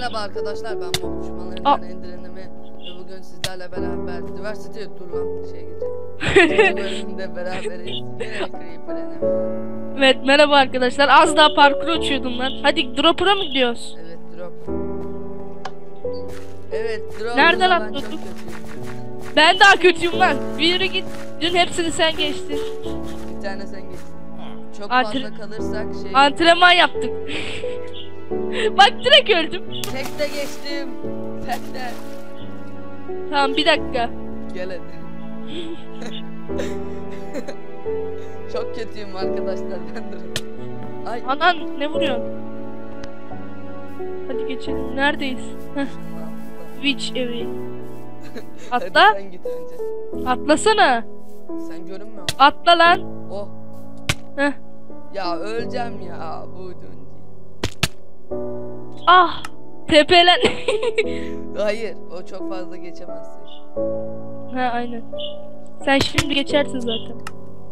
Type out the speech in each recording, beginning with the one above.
Merhaba arkadaşlar ben Aa. düşmanlarından Endirenimi ve bugün sizlerle beraber Diversity dur lan şey geçecek. İkinci bölümde beraberiz. Yine Creeper Enemy. Evet merhaba arkadaşlar. Az daha parkur uçuyordum ben. Hadi dropper'a mı gidiyoruz? Evet drop. Evet drop. Atladın? çok kötüyüm. Ben daha kötüyüm lan. Bir yere git. Dün hepsini sen geçtin. Bir tane sen geç. Çok Antre- fazla kalırsak şey. Antrenman yaptık. Bak direkt öldüm. Tek de geçtim. Tek de. Tamam bir dakika. Gel hadi. çok kötüyüm arkadaşlar ben durun. Ay. Anan ne vuruyorsun? Hadi geçelim. Neredeyiz? Witch evi. Atla. sen git önce. Atlasana. Sen görünmüyor musun? Atla lan. Oh. Heh. Ya öleceğim ya bu. Ah. Tepelen. Hayır o çok fazla geçemezsin. ha aynen. Sen şimdi geçersin zaten.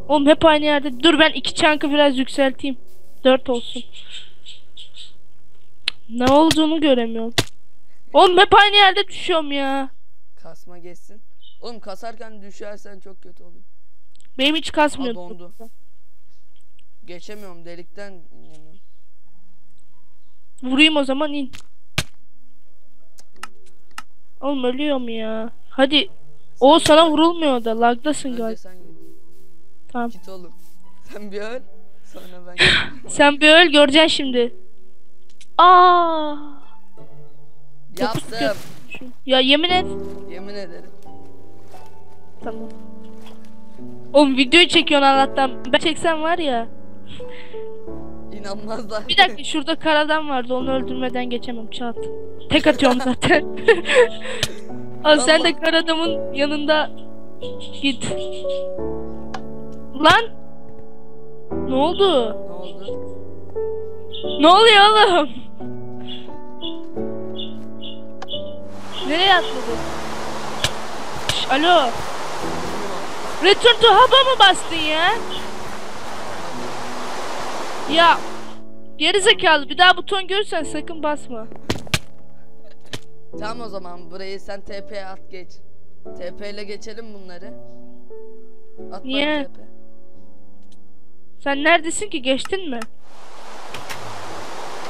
Oğlum hep aynı yerde. Dur ben iki çankı biraz yükselteyim. Dört olsun. Ne olduğunu göremiyorum. Oğlum hep aynı yerde düşüyorum ya. Kasma geçsin. Oğlum kasarken düşersen çok kötü oluyor. Benim hiç kasmıyor. Aa, dondu. Geçemiyorum delikten. Vurayım o zaman in. Oğlum ölüyorum ya. Hadi. O sana vurulmuyor da lagdasın Önce galiba. sen git. Tamam. Git oğlum. Sen bir öl. Sonra ben. Sen bir öl göreceksin şimdi. Aa. Yaptım. Ya yemin et. Yemin ederim. Tamam. Oğlum videoyu çekiyorsun Allah'tan. Ben çeksem var ya. İnanmazlar. Bir dakika şurada karadan vardı onu öldürmeden geçemem çat. Tek atıyorum zaten. Al sen de karadamın yanında git. Lan! Ne oldu? ne oldu? Ne oluyor oğlum? Nereye atladı? Şş, alo. Return to hub'a mı bastın ya? Ya geri zekalı bir daha buton görürsen sakın basma. Tamam o zaman burayı sen TP'ye at geç. TP ile geçelim bunları. At Niye? TP. Sen neredesin ki geçtin mi?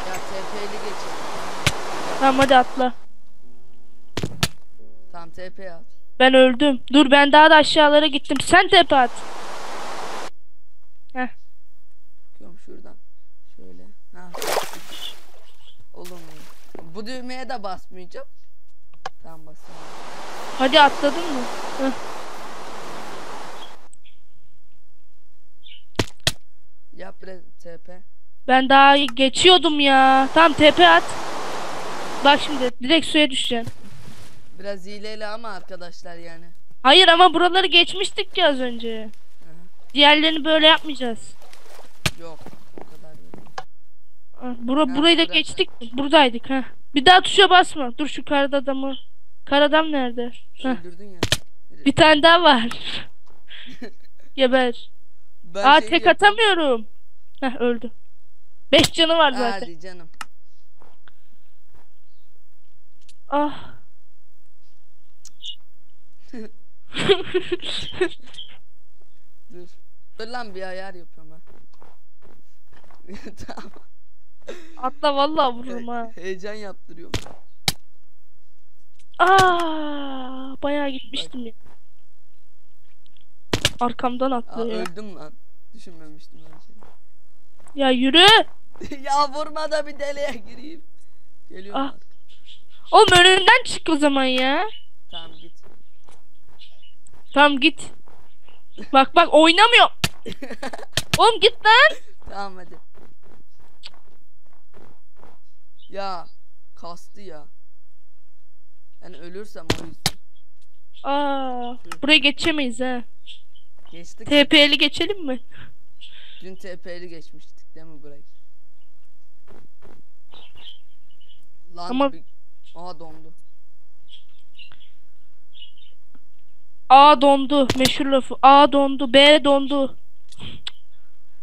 Ya TP ile geçelim. Tamam hadi atla. Tamam TP'ye at. Ben öldüm. Dur ben daha da aşağılara gittim. Sen tepe at. Heh. Bakıyorum şuradan. Şöyle. Ha. Oğlum bu düğmeye de basmayacağım. Tamam basıyorum. Hadi atladın mı? Heh. Yap bre TP. Ben daha geçiyordum ya. Tamam tepe at. Bak şimdi direkt suya düşeceksin. Biraz hileyle ama arkadaşlar yani. Hayır ama buraları geçmiştik ya az önce. Hı. Diğerlerini böyle yapmayacağız. Yok o kadar değil. Bura, burayı da geçtik. Buradaydık ha. Bir daha tuşa basma. Dur şu karada adamı. Karadam nerede? Heh. Öldürdün ya. Bir tane daha var. Geber. Ben Aa şey tek yapayım. atamıyorum. Heh öldü. Beş canı var zaten. Hadi canım. Ah. Dur. Dur lan bir ayar yapıyorum ben. tamam. Atla vallahi vururum ha. Heyecan yaptırıyorum. Aa, bayağı gitmiştim ya. Arkamdan Aa, atlıyor ya. öldüm lan. Düşünmemiştim ben şey. Ya yürü. ya vurma da bir deliğe gireyim. Geliyorum Ah. artık. Oğlum önünden çık o zaman ya. Tamam git. Tamam git. Bak bak oynamıyor. Oğlum git lan. Tamam hadi. Ya kastı ya. Yani ölürsem o yüzden. Aa, buraya geçemeyiz ha. Geçtik. TP'li geçelim mi? Dün TP'li geçmiştik değil mi burayı? Lan Ama- bir... Aha dondu. A dondu. Meşhur lafı. A dondu. B dondu.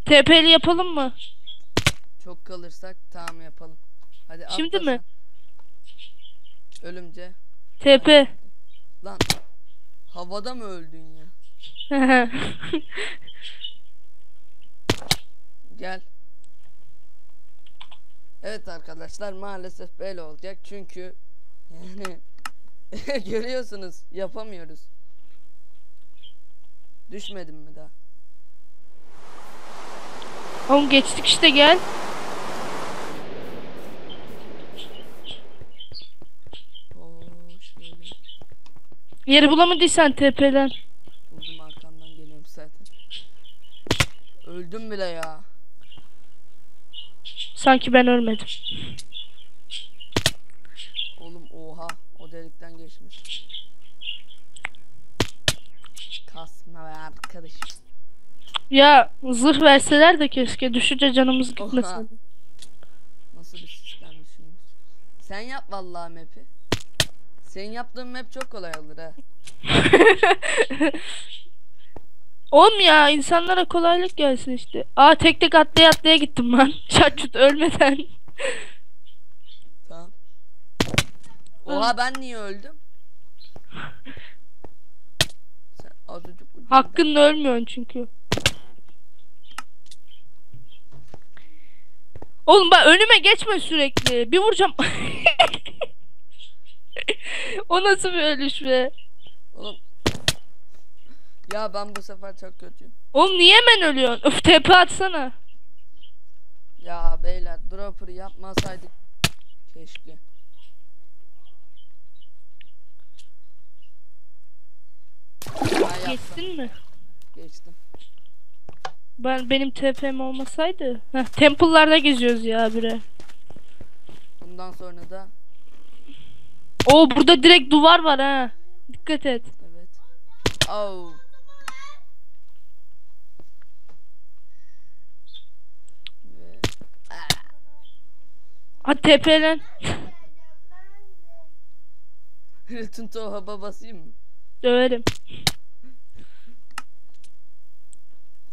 TP'li yapalım mı? Çok kalırsak tamam yapalım. Hadi Şimdi atla mi? sen. Ölümce. TP. Lan havada mı öldün ya? Gel. Evet arkadaşlar maalesef böyle olacak çünkü yani görüyorsunuz yapamıyoruz. Düşmedim mi daha? Oğlum geçtik işte gel. Oo şöyle Yeri bulamadıysan TP'den. buldum arkamdan geliyorum zaten. Öldüm bile ya. Sanki ben ölmedim. Oğlum oha o delikten geçmiş. Kasma be arkadaşım. Ya zırh verseler de keşke düşünce canımız Oha. gitmesin. Nasıl bir sistem düşünmüş. Sen yap vallahi map'i. Senin yaptığın map çok kolay olur ha. Oğlum ya insanlara kolaylık gelsin işte. Aa tek tek atlaya atlaya gittim ben. Şatçut ölmeden. Tamam. Oha ben niye öldüm? Sen azıcık Hakkınla ölmüyorsun çünkü. Oğlum bak önüme geçme sürekli. Bir vuracağım. o nasıl bir ölüş be? Oğlum. Ya ben bu sefer çok kötüyüm. Oğlum niye hemen ölüyorsun? Öf tepe atsana. Ya beyler dropper yapmasaydık keşke. Geçtin mi? Geçtim. Ben benim TP'm olmasaydı. Heh, temple'larda geziyoruz ya bire. Bundan sonra da Oo burada direkt duvar var ha. Dikkat et. evet. Oh. Hadi TP'len. Return to hub'a basayım mı? Döverim.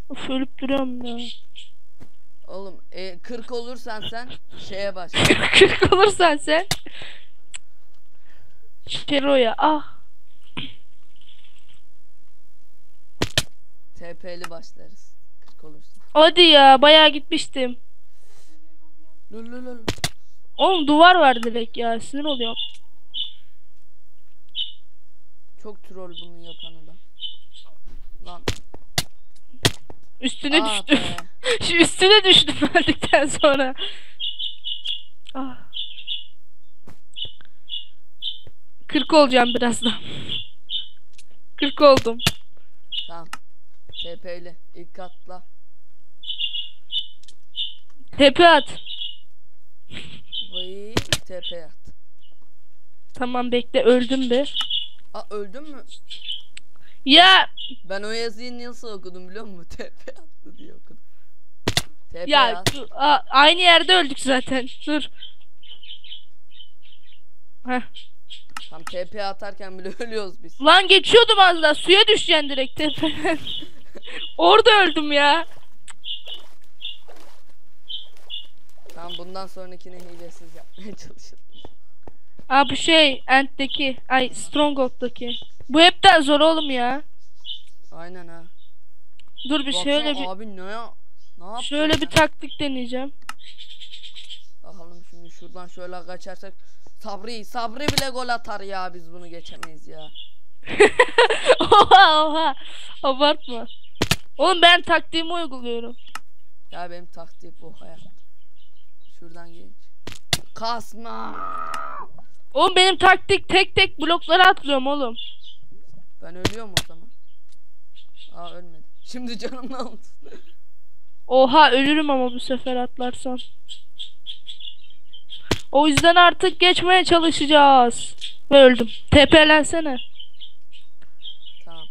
Of ölüp duruyorum ya. Oğlum e, 40 olursan sen şeye başla. 40 olursan sen. Şero'ya ah. TP'li başlarız. 40 olursa. Hadi ya bayağı gitmiştim. Lul lul lul. Oğlum duvar var direkt ya sinir oluyorum. Çok troll bunu yapan adam. Lan. Üstüne ah düştüm. Şu üstüne düştüm öldükten sonra. Ah. 40 olacağım birazdan. 40 oldum. Tamam. TP'li. ilk katla. Tepe at. Vay TP at. Tamam bekle öldüm be. Aa öldün mü? Ya Ben o yazıyı nasıl okudum biliyor musun? TP attı diye okudum. TP ya at. dur, a- aynı yerde öldük zaten. Dur. Heh. Tam TP atarken bile ölüyoruz biz. Lan geçiyordum az daha suya düşeceksin direkt tepeden. Orada öldüm ya. Tamam bundan sonrakini hilesiz yapmaya çalışırım. Aa bu şey Ent'teki ay Stronghold'daki. Bu hepten zor oğlum ya. Aynen ha. Dur bir Baksana şöyle bir abi ne ya? Ne yaptın şöyle bir ya? taktik deneyeceğim. Bakalım şimdi şuradan şöyle kaçarsak. Sabri, Sabri bile gol atar ya biz bunu geçemeyiz ya. oha oha. Abartma. Oğlum ben taktiğimi uyguluyorum. Ya benim taktik bu hayat. Şuradan geç. Kasma. Oğlum benim taktik tek tek bloklara atlıyorum oğlum. Ben ölüyorum o zaman. Aa ölmedim. Şimdi canım ne oldu? Oha ölürüm ama bu sefer atlarsam. O yüzden artık geçmeye çalışacağız. Ve öldüm. TP'lensene. Tamam.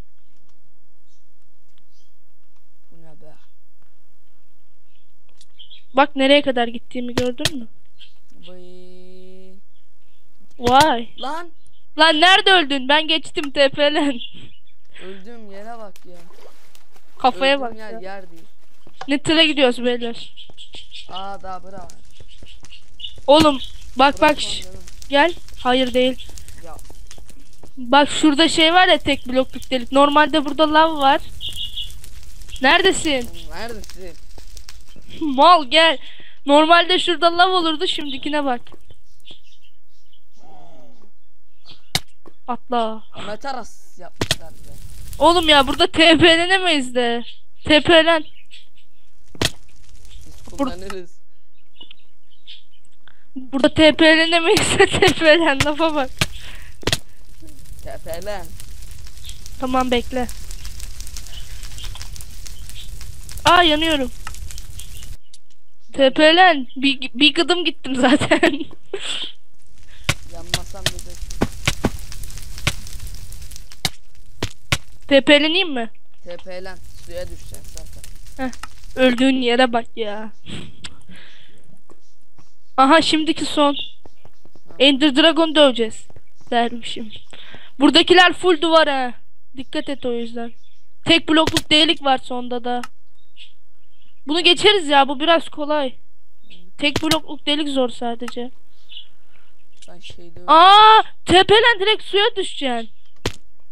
Bu ne be? Bak nereye kadar gittiğimi gördün mü? Vay. Vay. Lan Lan nerede öldün? Ben geçtim TP'len. öldüğüm yere bak ya. Kafaya Öldüğüm bak yer ya. yer değil. Nettile gidiyoruz beyler. Aa daha bırak. Oğlum bak bak. Gel. Hayır değil. Ya Bak şurada şey var ya tek blokluk delik. Normalde burada lav var. Neredesin? neredesin? Mal gel. Normalde şurada lav olurdu şimdikine bak. Atla. Ametaras yapmışlar bize. Oğlum ya burada TP'lenemeyiz de. TP'len. Biz Bur- kullanırız. Burada TP'lenemeyiz de TP'len lafa bak. Tepelen. Tamam bekle. Aa yanıyorum. TP'len. Bir, bir gıdım gittim zaten. Yanmasam bir de. TP'leneyim mi? Tepelen. Suya düşeceksin zaten. Öldüğün yere bak ya. Aha şimdiki son. Ender Dragon döveceğiz. Dermişim. Buradakiler full duvar ha. Dikkat et o yüzden. Tek blokluk delik var sonda da. Bunu geçeriz ya bu biraz kolay. Tek blokluk delik zor sadece. Ben şeyde Aa, tepelen direkt suya düşeceksin.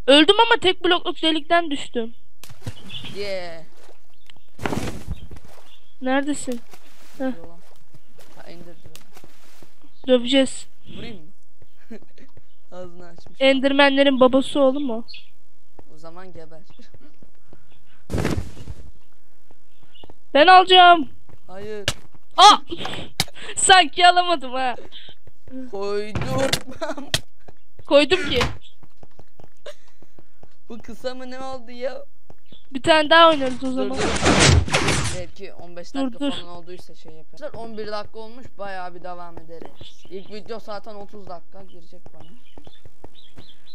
Öldüm ama tek blokluk delikten düştüm. Yeah. Neredesin? Heh. Yola. Ha indirdi beni. Döveceğiz. Vurayım mı? Ağzını açmış. Endermenlerin babası oğlum mu? O zaman geber. Ben alacağım. Hayır. Aa! Sanki alamadım ha. Koydurmam. Koydum ki. Bu kısa mı ne oldu ya? Bir tane daha oynarız o Dur zaman. dur. Belki 15 Dur, dakika dur. falan olduysa şey yapar. 11 dakika olmuş bayağı bir devam ederiz. İlk video zaten 30 dakika girecek bana.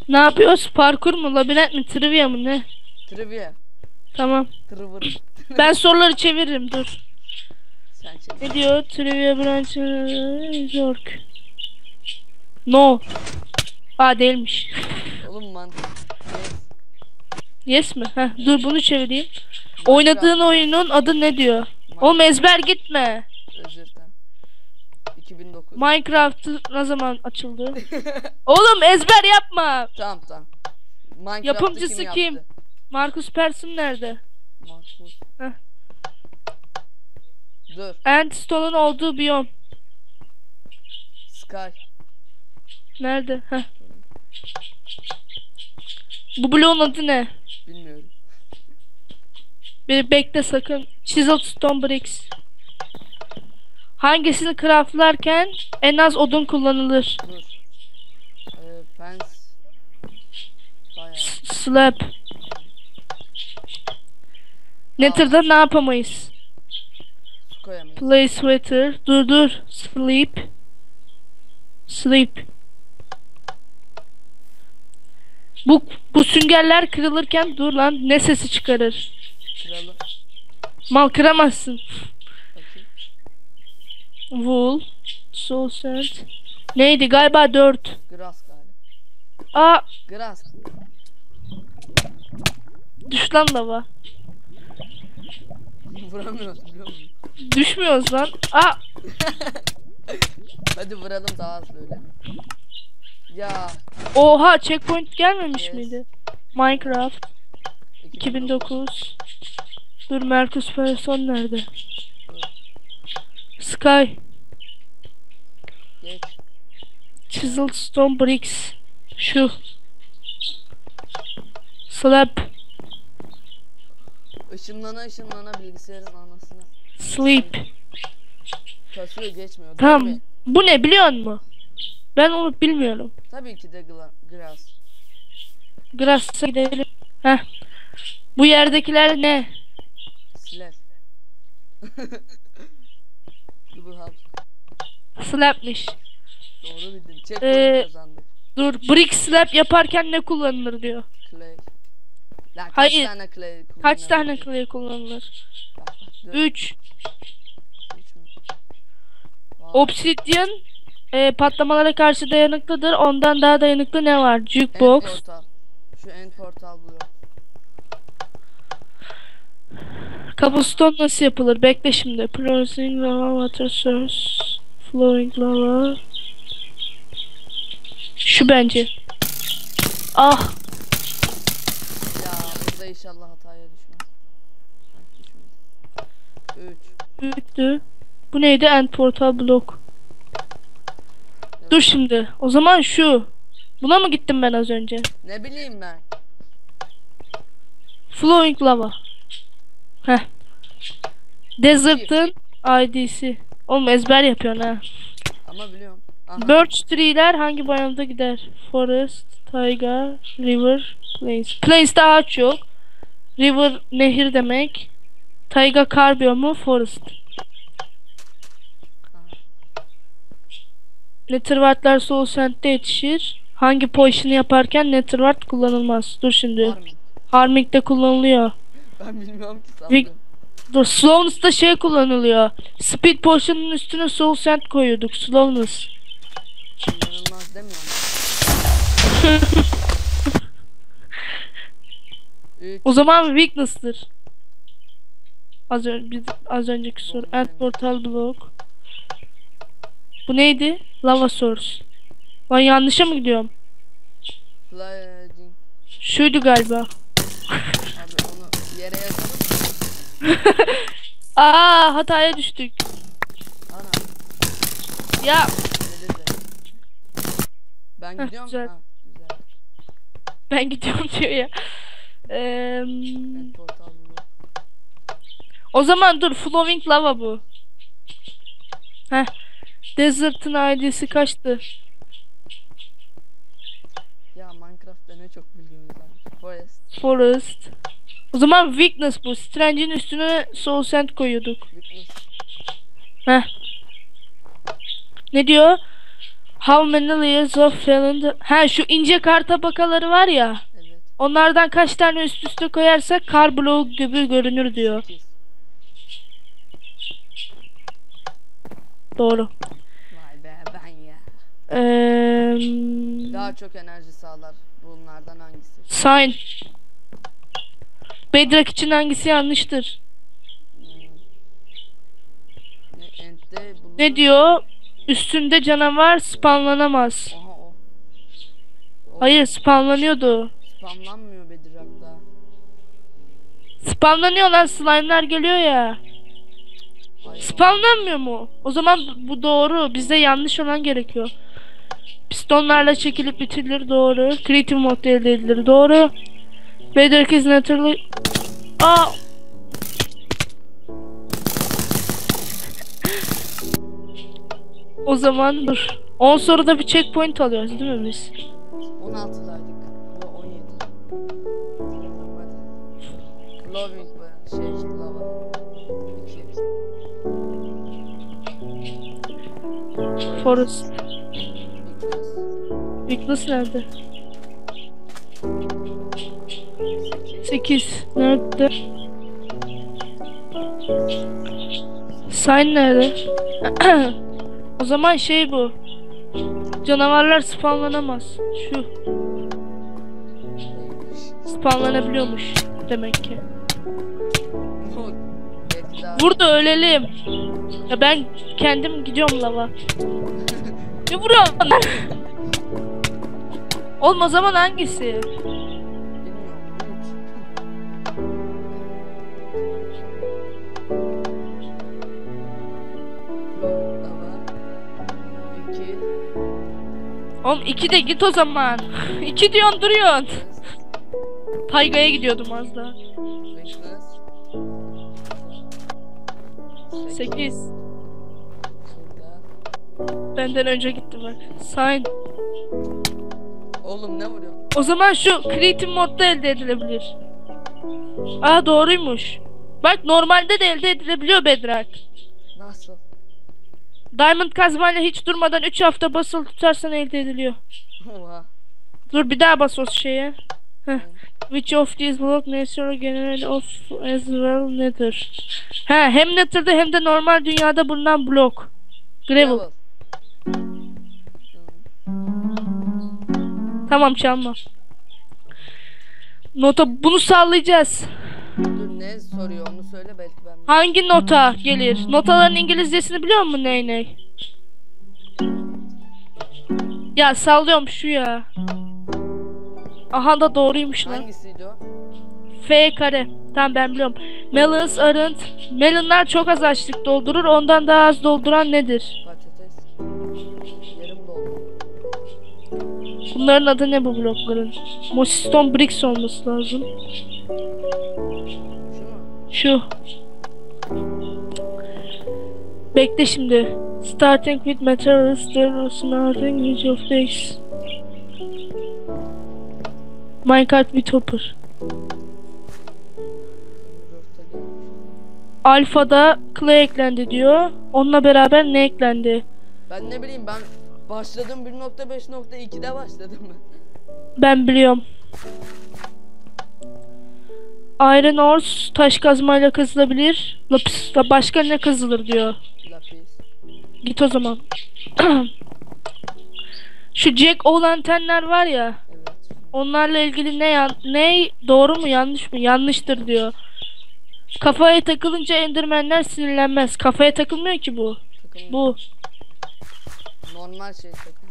Ne yapıyoruz? Parkur mu? Labirent mi? Trivia mı? Ne? Trivia. Tamam. Trivia. Ben soruları çeviririm dur. Sen çek. Ne diyor? Trivia branch Zork. No. Aa değilmiş. Oğlum mantık. Yes. Mi? Heh, dur bunu çevireyim. Oynadığın oyunun adı ne diyor? Oğlum ezber gitme. Özür dilerim. 2009. Minecraft ne zaman açıldı? Oğlum ezber yapma. tamam tamam. Minecraft'ı Yapımcısı kim? kim? yaptı? Marcus Persson nerede? Markus. Heh. Dur. Endstone'un olduğu biyom. Sky. Nerede? Heh. Bu bloğun adı ne? Bir bekle sakın. Chiseled Stone Bricks. Hangisini craftlarken en az odun kullanılır? Dur. Ee, pens. Bayağı. S- Slab. Nether'da ne yapamayız? Koyamayız. Play sweater. Dur dur. Sleep. Sleep. Bu bu süngerler kırılırken dur lan ne sesi çıkarır? Kralı. Mal kıramazsın. Bakayım. Wool. Soul sand. Neydi galiba 4. Grass galiba. Aa Grass. düş lan lava. Vuramıyoruz biliyor musun? Düşmüyoruz lan. Aa Hadi vuralım daha hızlı öyle. Ya. oha checkpoint gelmemiş Yes. miydi? Minecraft 2009. Dur Marcus Persson nerede? Sky. Chiseled Stone Bricks. Şu. Slab. Işınlana ışınlana bilgisayarın anasını. Sleep. Kasıyor geçmiyor. Tamam. Bu ne biliyor musun? Ben onu bilmiyorum. Tabii ki de grass. Grass'a gidelim. Heh. Bu yerdekiler ne? Double house. Slab'miş. Doğru bildin. Ee, kazandık. Dur brick slab yaparken ne kullanılır diyor. Clay. Lan kaç Hayır. tane clay Kaç tane clay kullanılır? Bak bak. Dur. 3. Üç mü? Vay. Obsidian e, patlamalara karşı dayanıklıdır. Ondan daha dayanıklı ne var? End Jukebox. portal. Şu end portal buluyor. Cobblestone nasıl yapılır? Bekle şimdi. Processing lava, water source, flowing lava. Şu bence. Ah Ya burada inşallah hataya düşmez. Ha, düşmedi. 3. büyüktü. Bu neydi? End portal block. Dur şimdi. O zaman şu. Buna mı gittim ben az önce? Ne bileyim ben. Flowing lava. Heh. Desert'ın ID'si. Oğlum ezber yapıyorsun ha. Ama biliyorum. Aha. Birch tree'ler hangi biyomda gider? Forest, taiga, river, plains. Plains'te ağaç yok. River nehir demek. Taiga kar biyomu, forest. Netherward'lar Soul Sand'de yetişir. Hangi potion'ı yaparken Netherward kullanılmaz? Dur şimdi. Mı? Harming'de kullanılıyor. Ben bilmiyorum ki sandım. Dur Slowness'ta şey kullanılıyor. Speed Potion'ın üstüne Soul Sand koyuyorduk. Slowness. İnanılmaz demiyorum. 3. O zaman weakness'tır. Az, ön, biz, az önceki soru. End portal block. Bu neydi? Lava source. Lan yanlışa mı gidiyorum? Şuydu galiba. Yere yazalım. Aa hataya düştük. Ana. Ya. Ben Heh, gidiyorum. güzel. Ha, güzel. ben gidiyorum diyor ya. Portal bu. o zaman dur flowing lava bu. Heh. Desert'ın ID'si kaçtı? Ya Minecraft'ta ne çok bilgimiz var. Forest. Forest. O zaman weakness bu. Strange'in üstüne soul sand koyuyorduk. Heh. Ne diyor? How many layers of fallen... Ha şu ince kar tabakaları var ya. Evet. Onlardan kaç tane üst üste koyarsak kar bloğu gibi görünür diyor. 8. Doğru. Vay be ben ya. Eee... Daha çok enerji sağlar. Bunlardan hangisi? sign. Bedrock için hangisi yanlıştır? Ne diyor? Üstünde canavar spawnlanamaz. Aha o. o. Hayır spawnlanıyordu. Spamlanmıyor Bedrock'ta. Spawnlanıyor lan slime'lar geliyor ya. Hayır. Spawnlanmıyor mu? O zaman bu doğru. Bizde yanlış olan gerekiyor. Pistonlarla çekilip bitirilir doğru. Creative modda elde edilir doğru. Bedrock is naturally... Aa! O zaman dur. 10 soruda bir checkpoint alıyoruz değil mi biz? 16'laydık. Bu 17. Hadi. Loving şey lava. 2. Forest. Weakness nerede? 8. Nerede? Sign nerede? o zaman şey bu. Canavarlar spawnlanamaz. Şu. Spawnlanabiliyormuş demek ki. Burada ölelim. Ya ben kendim gidiyorum lava. Ne vuruyorsun? Oğlum o zaman hangisi? Oğlum iki de git o zaman. iki diyorsun duruyorsun. Tayga'ya gidiyordum az daha. Weakness. 8. Şurada. Benden önce gitti bak. Sign. Oğlum ne vuruyor? O zaman şu creative modda elde edilebilir. Aa doğruymuş. Bak normalde de elde edilebiliyor Bedrock. Nasıl? Diamond kazmayla hiç durmadan 3 hafta basılı tutarsan elde ediliyor. Oha. Dur bir daha bas o şeye. Heh. Which of these block natural general of as well nether. He hem nether'da hem de normal dünyada bulunan blok. Gravel. Tamam çalma. Nota bunu sallayacağız. Dur ne soruyor onu söyle belki ben. Hangi nota gelir? Notaların İngilizcesini biliyor musun ney ney? Ya sallıyorum şu ya. Aha da doğruymuş lan. Hangisiydi o? F kare. Tamam ben biliyorum. Melons arınt. Melonlar çok az açlık doldurur. Ondan daha az dolduran nedir? Patates. Yarım doldu. Bunların adı ne bu blokların? Mosiston Bricks olması lazım. Şu. Bekle şimdi. Starting with materials, there is nothing with your face. Minecraft with Hopper. Alfa'da clay eklendi diyor. Onunla beraber ne eklendi? Ben ne bileyim ben başladım 1.5.2'de başladım ben. Ben biliyorum. Iron ores taş kazmayla kazılabilir. Lapis başka ne kazılır diyor. Lapis. Git o zaman. Şu Jack o lantenler var ya. Evet. Onlarla ilgili ne yan ne doğru mu yanlış mı? Yanlıştır diyor. Kafaya takılınca Endermenler sinirlenmez. Kafaya takılmıyor ki bu. Takım Bu. normal şey takılıyor.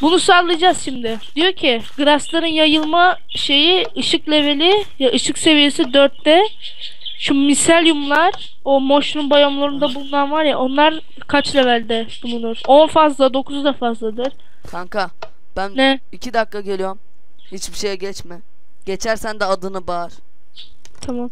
Bunu sallayacağız şimdi. Diyor ki grassların yayılma şeyi ışık leveli ya ışık seviyesi 4'te. Şu miselyumlar o mushroom biyomlarında bulunan var ya onlar kaç levelde bulunur? 10 fazla 9 da fazladır. Kanka ben Ne? 2 dakika geliyorum. Hiçbir şeye geçme. Geçersen de adını bağır. Tamam.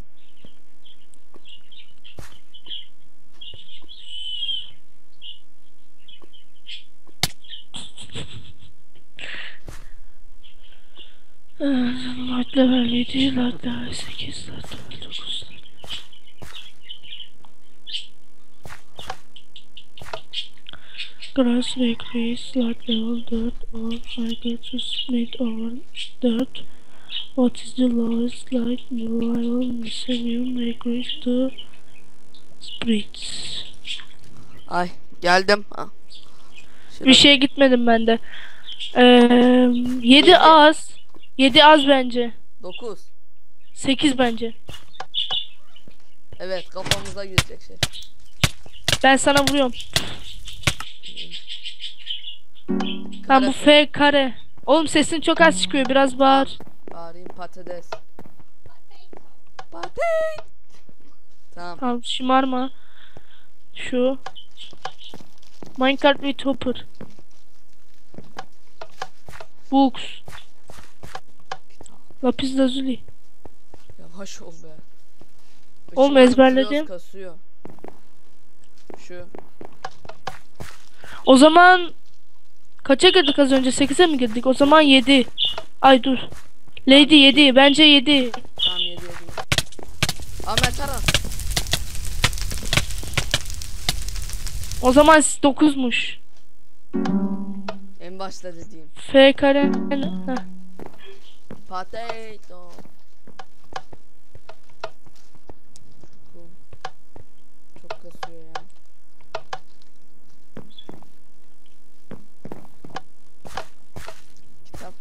Light level 7, light level 8, light level 9. Grass increase light level dirt or cycle to split over dirt. What is the lowest light level maximum increase to splits? Ay geldim. Ha. Bir şeye gitmedim ben de. Ee, 7 az. 7 az bence. 9. 8 bence. Evet kafamıza girecek şey. Ben sana vuruyorum. Ben bu F kare. Oğlum sesin çok az çıkıyor. Biraz bağır. Bağırayım patates. Patates. Tamam. Tamam şımarma. Şu. Minecraft with Hopper. Books. Lapis lazuli. Yavaş ol be. Oğlum ezberledim. Kasıyor. Şu. O zaman kaça girdik az önce? 8'e mi girdik? O zaman 7. Ay dur. Lady 7. Bence 7. Tamam 7 7. Ahmet Aras. O zaman 9'muş. En başta dediğim. F kare. Heh. Potato. Bu Çok kasıyor ya. Kitap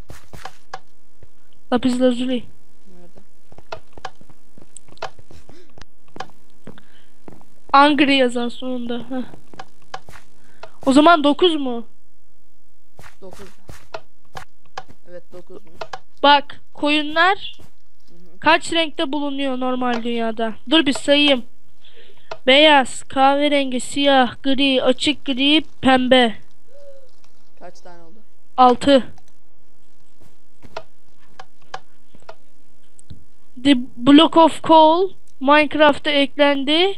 Lapis lazuli. nerede? Angry yazan sonunda. Heh. O zaman 9 mu? 9. Evet 9 mu? Bak koyunlar kaç renkte bulunuyor normal dünyada? Dur bir sayayım. Beyaz, kahverengi, siyah, gri, açık gri, pembe. Kaç tane oldu? 6. The Block of Coal Minecraft'a eklendi.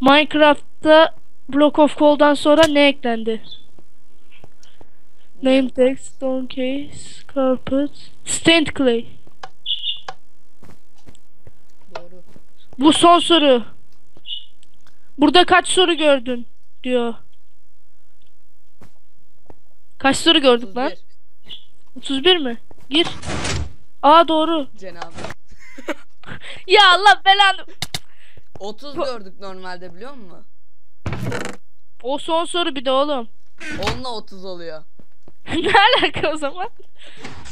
Minecraft'ta Block of Coal'dan sonra ne eklendi? Name tag, stone case, carpet, stained clay. Doğru. Bu son soru. Burada kaç soru gördün diyor. Kaç soru gördük lan? 31. 31 mi? Gir. Aa doğru. Cenab-ı. Ya Allah belanı. 30 gördük normalde biliyor musun? O son soru bir de oğlum. 10 ile 30 oluyor. ne alaka o zaman?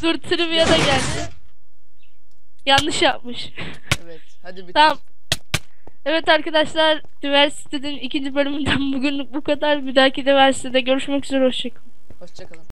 Dur trivia da geldi. Yanlış yapmış. Evet. Hadi bitir. tamam. Evet arkadaşlar, Diversity'nin ikinci bölümünden bugünlük bu kadar. Bir dahaki Diversity'de görüşmek üzere. Hoşçakalın. Hoşçakalın.